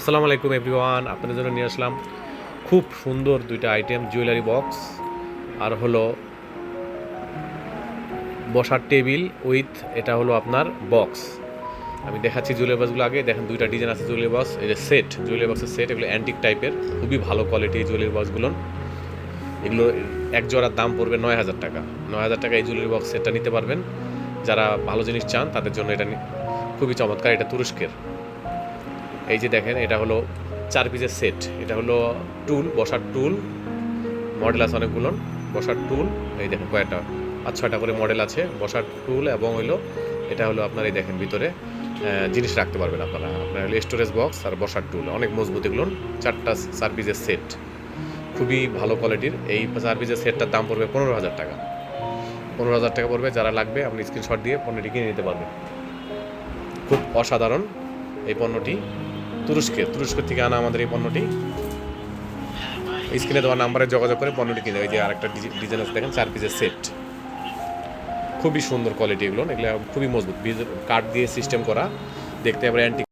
আসসালামু আলাইকুম এভরিওয়ান, আপনাদের জন্য নিয়ে আসলাম খুব সুন্দর দুইটা আইটেম জুয়েলারি বক্স আর হলো বসার টেবিল উইথ এটা হলো আপনার বক্স আমি দেখাচ্ছি জুয়েলারি বক্সগুলো আগে, দেখেন দুইটা ডিজাইন আছে জুয়েলারি বক্স যে সেট জুয়েলারি বক্সের সেট এগুলো অ্যান্টিক টাইপের খুবই ভালো কোয়ালিটি জুয়েলারি বক্সগুলো এগুলো এক জোড়ার দাম পড়বে নয় হাজার টাকা। নয় হাজার টাকা এই জুয়েলারি বক্স সেটটা নিতে পারবেন। যারা ভালো জিনিস চান, তাদের জন্য এটা খুবই চমৎকার, এটা তুরস্কের। এই যে দেখেন, এটা হলো চার পিসের সেট এটা হলো টুল বসার টুল মডেল আছে অনেকগুলো। বসার টুল এই দেখেন কয়েকটা, পাঁচ, ছয়টা করে মডেল আছে। বসার টুল এবং হলো এটা হলো আপনার এই দেখেন ভিতরে জিনিস রাখতে পারবেন আপনারা। আপনার হলো স্টোরেজ বক্স আর বসার টুল অনেক মজবুত এগুলো। চারটা চার পিসের সেট খুবই ভালো কোয়ালিটির এই চার পিসের সেটটার দাম পড়বে পনেরো হাজার টাকা। পনেরো হাজার টাকা পড়বে, যারা লাগবে, আপনি স্ক্রিনশট দিয়ে পণ্যটি কিনে নিতে পারবেন। খুব অসাধারণ এই পণ্যটি। তুরস্কের তুরস্ক থেকে আনা আমাদের এই পণ্যটি। স্ক্রিনে দেওয়া নাম্বারে যোগাযোগ করে পণ্যটি কিনে ওই যে আরেকটা ডিজাইন আছে, দেখেন, চার পিসের সেট খুবই সুন্দর কোয়ালিটি এগুলো এগুলো খুবই মজবুত। কাঠ দিয়ে সিস্টেম করা। দেখতে আবার অ্যান্টি